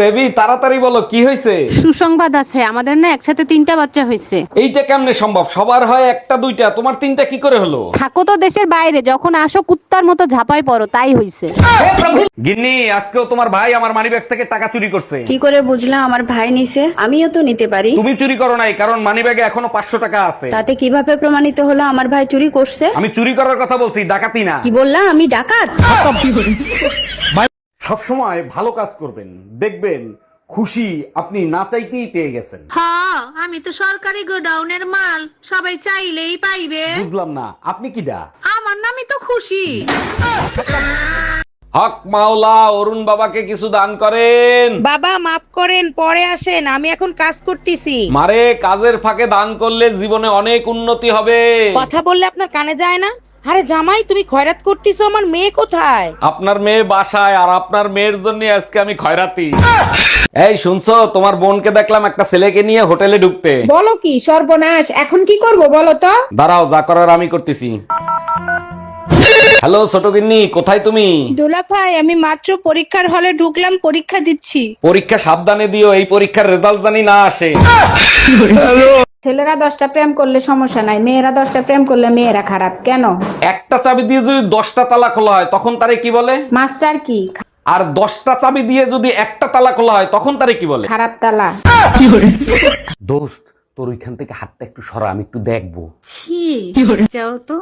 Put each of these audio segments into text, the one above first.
Baby তাড়াতাড়ি বলো কি হয়েছে? সুসংবাদ আছে আমাদের না একসাথে তিনটা বাচ্চা হয়েছে। এইটা কেমনে সম্ভব? সবার হয় একটা দুইটা তোমার তিনটা কি করে হলো? থাকো তো দেশের বাইরে যখন আসো কুত্তার মতো ঝাপাই পড়ো তাই হইছে গিন্নি আজকেও তোমার ভাই আমার মানিব্যাগ থেকে টাকা চুরি করছে। কি করে বুঝলাম আমার ভাই নিছে? আমিও তো নিতে পারি। তুমি চুরি করো নাই কারণ মানিব্যাগে এখনও পাঁচশো টাকা আছে। তাতে কীভাবে প্রমাণিত হলো আমার ভাই চুরি করছে? আমি চুরি করার কথা বলছি ডাকাতি না। কি বললাম আমি ডাকাত? সব সময় ভালো কাজ করবেন দেখবেন খুশি আপনি না চাইতেই পেয়ে গেছেন। হ্যাঁ আমি তো সরকারি গোডাউনের মাল সবাই চাইলেই পাইবে। বুঝলাম না আপনি কি দা? আমার নামই তো খুশি। হক মাওলা অরুণ বাবাকে কিছু দান করেন। বাবা মাফ করেন পরে আসেন আমি এখন কাজ করতেছি। মারে কাজের ফাঁকে দান করলে জীবনে অনেক উন্নতি হবে। কথা বললে আপনার কানে যায় না? আরে জামাই তুমি খয়রাত করতেছো আমার মেয়ে কোথায়? আপনার মেয়ে বাসায় আর আপনার মেয়ের জন্য আজকে আমি খয়রাতি। এই শুনছো তোমার বোনকে দেখলাম একটা ছেলেকে নিয়ে হোটেলে ঢুকতে। বলো কি সর্বনাশ এখন কি করব বলো তো? দাঁড়াও যা করার আমি করতেছি। হ্যালো ছোট গিন্নি কোথায় তুমি? দোলা ভাই আমি মাত্র পরীক্ষার হলে ঢুকলাম পরীক্ষা দিচ্ছি। পরীক্ষা সাবধানে দিও এই পরীক্ষার রেজাল্ট জানি না আসে। ছেলেরা দশটা প্রেম করলে সমস্যা নাই মেয়েরা দশটা প্রেম করলে মেয়েরা খারাপ কেন? একটা চাবি দিয়ে যদি দশটা তালা খোলা হয় তখন তারে কি বলে? মাস্টার কি? আর দশটা চাবি দিয়ে যদি একটা তালা খোলা হয় তখন তারে কি বলে? খারাপ তালা। দোস্ত তোর ওইখান থেকে হাতটা একটু সরা আমি একটু দেখব। যাও তো।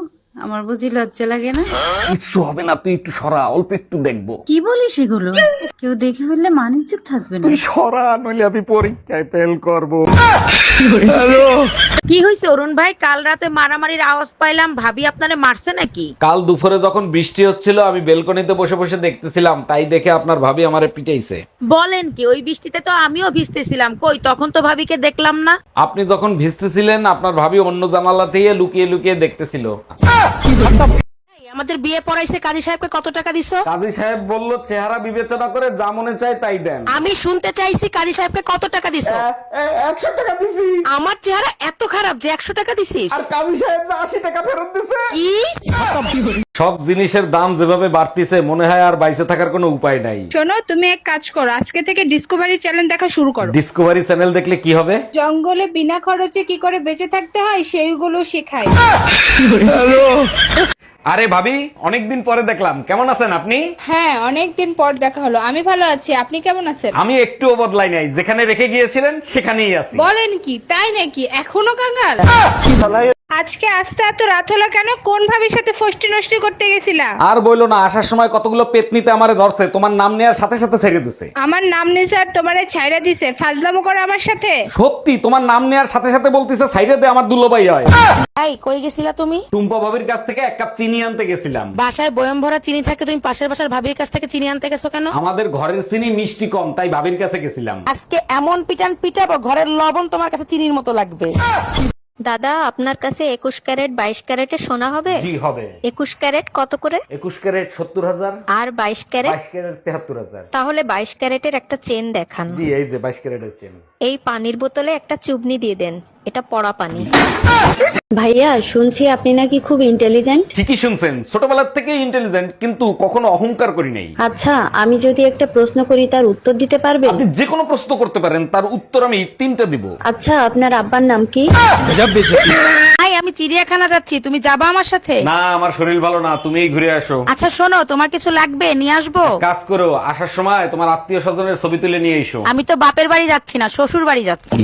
আমার বুঝি লজ্জা লাগে না? কিচ্ছু হবে না তুই একটু সরা অল্প একটু দেখব। কি বলিস এগুলো? কেউ দেখে ফেললে মানিজ্য থাকবে না। তুই সরা নইলে আমি পরীক্ষায় ফেল করব। কি হয়েছে অরুণ ভাই? কাল রাতে মারামারির আওয়াজ পাইলাম ভাবি আপনারে মারছে নাকি? কাল দুপুরে যখন বৃষ্টি হচ্ছিল আমি বেলকনিতে বসে বসে দেখতেছিলাম তাই দেখে আপনার ভাবি আমারে পিটাইছে। বলেন কি ওই বৃষ্টিতে তো আমিও ভিজতেছিলাম। কই তখন তো ভাবিকে দেখলাম না। আপনি যখন ভিজতেছিলেন আপনার ভাবি অন্য জানালা দিয়ে লুকিয়ে লুকিয়ে দেখতেছিল। 一盘到 আমাদের বিয়ে পড়াইছে কাজী সাহেবকে কত টাকা দিছো? কাজী সাহেব বলল চেহারা বিবেচনা করে যা মনে চায় তাই দেন। আমি শুনতে চাইছি কাজী সাহেবকে কত টাকা দিছো? একশো টাকা দিছি। আমার চেহারা এত খারাপ যে একশো টাকা দিছিস? আর কাজী সাহেব যে আশি টাকা ফেরত দিছে। কি? সব জিনিসের দাম যেভাবে বাড়তিছে মনে হয় আর বাইসে থাকার কোনো উপায় নাই। শোনো তুমি এক কাজ করো আজকে থেকে ডিসকভারি চ্যানেল দেখা শুরু করো। ডিসকভারি চ্যানেল দেখলে কি হবে? জঙ্গলে বিনা খরচে কি করে বেঁচে থাকতে হয় সেইগুলো শেখায়। আরে ভাবি অনেকদিন পরে দেখলাম। কেমন আছেন আপনি? হ্যাঁ অনেকদিন পর দেখা হলো। আমি ভালো আছি। আপনি কেমন আছেন? আমি একটুও বদলাই নাই। যেখানে রেখে গিয়েছিলেন সেখানেই আছি। বলেন কি তাই নাকি? এখনও কাঙ্গাল আজকে আসতে এত রাত হলো কেন? কোন ভাবির সাথে ফষ্টি নষ্টি করতে গেছিলা? আর বইলো না আসার সময় কতগুলো পেতনিতে আমারে ধরছে তোমার নাম নেওয়ার সাথে সাথে ছেড়ে দিছে। আমার নাম নিসার তোমারে ছাইরা দিছে ফাজলামো করো আমার সাথে? সত্যি তোমার নাম নেওয়ার সাথে সাথে বলতিছে সাইডে দে আমার দুলোবাই হয়। এই কই গেছিলা তুমি? টুম্পা ভাবির কাছ থেকে এক কাপ চিনি আনতে গেছিলাম। বাসায় বয়ম ভরা চিনি থাকে তুমি পাশের বাসার ভাবির কাছ থেকে চিনি আনতে গেছো কেন? আমাদের ঘরের চিনি মিষ্টি কম তাই ভাবির কাছে গেছিলাম। আজকে এমন পিটান পিটাবো ঘরের লবণ তোমার কাছে চিনির মতো লাগবে। দাদা আপনার কাছে একুশ ক্যারেট বাইশ ক্যারেটে সোনা হবে? জি হবে। একুশ ক্যারেট কত করে? একুশ ক্যারেট সত্তর হাজার। আর বাইশ ক্যারেট? বাইশ ক্যারেট তেহাত্তর হাজার। তাহলে বাইশ ক্যারেটের একটা চেন দেখান। জি এই যে বাইশ ক্যারেটের চেন। এই পানির বোতলে একটা চুবনি দিয়ে দেন। এটা পড়া পানি। ভাইয়া শুনছি আপনি নাকি খুব ইন্টেলিজেন্ট ঠিকই শুনছেন ছোটবেলার থেকে ইন্টেলিজেন্ট কিন্তু কখনো অহংকার করি নাই। আচ্ছা আমি যদি একটা প্রশ্ন করি তার উত্তর দিতে পারবে আপনি যে কোনো প্রশ্ন করতে পারেন তার উত্তর আমি তিনটা দিব। আচ্ছা আপনার আব্বার নাম কি? আমি চিড়িয়াখানা যাচ্ছি তুমি যাবা আমার সাথে? না আমার শরীর ভালো না তুমিই ঘুরে আসো। আচ্ছা শোনো তোমার কিছু লাগবে? নিয়ে আসব? কাজ করো আসার সময় তোমার আত্মীয় স্বজনের ছবি তুলে নিয়ে এসো। আমি তো বাপের বাড়ি যাচ্ছি না শ্বশুর বাড়ি যাচ্ছি।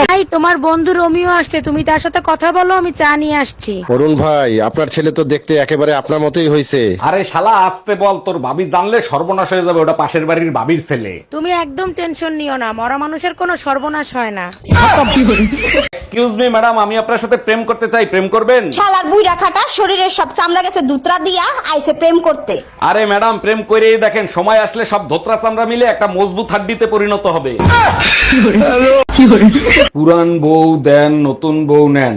ভাই তোমার বন্ধু রোমিও আসছে তুমি তার সাথে কথা বলো আমি চা নিয়ে আসছি। অরুণ ভাই আপনার ছেলে তো দেখতে একেবারে আপনার মতোই হয়েছে আরে শালা আসতে বল তোর ভাবি জানলে সর্বনাশ হয়ে যাবে ওটা পাশের বাড়ির ভাবির ছেলে। তুমি একদম টেনশন নিও না মরা মানুষের কোনো সর্বনাশ হয় না। এক্সকিউজ মি ম্যাডাম আমি আপনার সাথে প্রেম করতে চাই প্রেম করবেন? শালার বুইরা খাটা শরীরের সব চামড়া গেছে দুতরা দিয়া আইছে প্রেম করতে। আরে ম্যাডাম প্রেম করেই দেখেন সময় আসলে সব ধোত্রা চামড়া মিলে একটা মজবুত হাড্ডিতে পরিণত হবে। পুরান বউ দেন নতুন বউ নেন।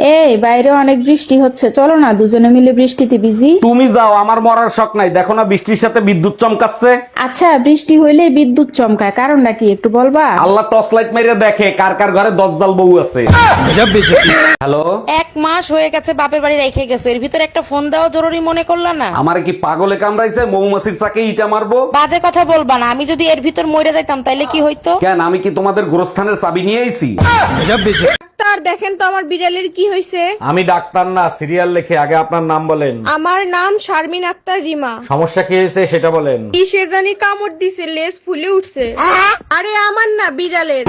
এই বাইরে অনেক বৃষ্টি হচ্ছে। চলো না দুজনে মিলে বৃষ্টিতে ভিজি তুমি যাও আমার মরার শখ নাই। দেখো না বৃষ্টির সাথে বিদ্যুৎ চমকাচ্ছে। আচ্ছা বৃষ্টি হইলে বিদ্যুৎ চমকায়। কারণটা কি একটু বলবা? আল্লাহ টর্চ লাইট মেরে দেখে কার কার ঘরে দজ্জাল বউ আছে। হ্যালো? এক মাস হয়ে গেছে বাপের বাড়ি রেখে গেছো। এর ভিতরে একটা ফোন দেওয়া জরুরি মনে করলা না? আমার কি পাগলে কামড়াইছে? মৌমাছির চাকে ইটা মারবো? বাজে কথা বলবা না। আমি যদি এর ভিতর মরে যাইতাম তাইলে কি হইতো? কেন আমি কি তোমাদের গোরস্থানের চাবি নিয়ে আইছি? ডাক্তার দেখেন তো আমার বিড়ালের কি হয়েছে আমি ডাক্তার না সিরিয়াল লেখে আগে আপনার নাম বলেন। আমার নাম শারমিন আক্তার রিমা। সমস্যা কি হয়েছে সেটা বলেন। কি সে জানি কামড় দিছে লেজ ফুলে উঠছে। আরে আমার না বিড়ালের।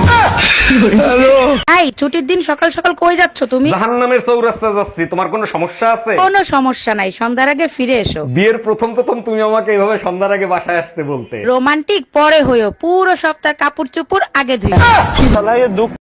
এই ছুটির দিন সকাল সকাল কই যাচ্ছ তুমি? জাহান নামের চৌরাস্তা যাচ্ছি তোমার কোনো সমস্যা আছে? কোনো সমস্যা নাই সন্ধ্যার আগে ফিরে এসো। বিয়ের প্রথম প্রথম তুমি আমাকে এভাবে সন্ধ্যার আগে বাসায় আসতে বলতে। রোমান্টিক পরে হইও পুরো সপ্তাহ কাপড় চুপুর আগে ধুই